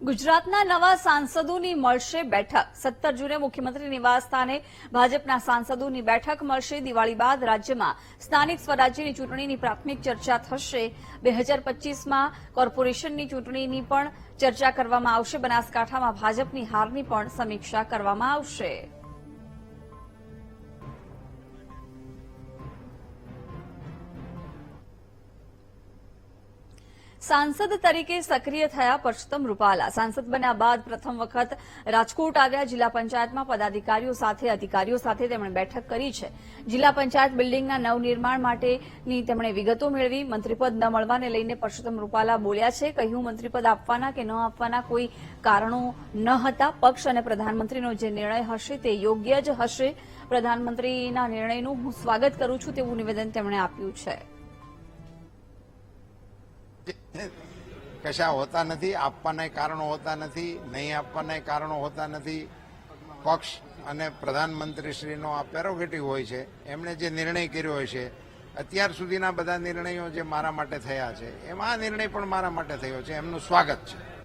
ગુજરાતના નવા સાંસદોની મળશે બેઠક. સત્તર જૂને મુખ્યમંત્રી નિવાસ સ્થાને ભાજપના સાંસદોની બેઠક મળશે. દિવાળી બાદ રાજ્યમાં સ્થાનિક સ્વરાજ્યની ચૂંટણીની પ્રાથમિક ચર્ચા થશે. બે હજાર પચીસમાં કોર્પોરેશનની ચૂંટણીની પણ ચર્ચા કરવામાં આવશે. બનાસકાંઠામાં ભાજપની હારની પણ સમીક્ષા કરવામાં આવશે. સાંસદ તરીકે સક્રિય થયા પરસોત્તમ રૂપાલા. સાંસદ બન્યા બાદ પ્રથમ વખત રાજકોટ આવ્યા જિલ્લા પંચાયતમાં પદાધિકારીઓ સાથે, અધિકારીઓ સાથે તેમણે બેઠક કરી છે. જિલ્લા પંચાયત બિલ્ડિંગના નવનિર્માણ માટેની તેમણે વિગતો મેળવી. મંત્રીપદ ન મળવાને લઈને પરસોત્તમ રૂપાલા બોલ્યા છે. કહ્યું, મંત્રીપદ આપવાના કે ન આપવાના કોઈ કારણો ન હતા. પક્ષ અને પ્રધાનમંત્રીનો જે નિર્ણય હશે તે યોગ્ય જ હશે. પ્રધાનમંત્રીના નિર્ણયનું હું સ્વાગત કરું છું તેવું નિવેદન તેમણે આપ્યું છે. કશા હોતા નથી, આપવાના કારણો હોતા નથી, નહીં આપવાના કારણો હોતા નથી. પક્ષ અને પ્રધાનમંત્રીશ્રીનો આ પેરોગેટિવ હોય છે. એમણે જે નિર્ણય કર્યો હોય છે, અત્યાર સુધીના બધા નિર્ણયો જે મારા માટે થયા છે, એમાં આ નિર્ણય પણ મારા માટે થયો છે, એમનું સ્વાગત છે.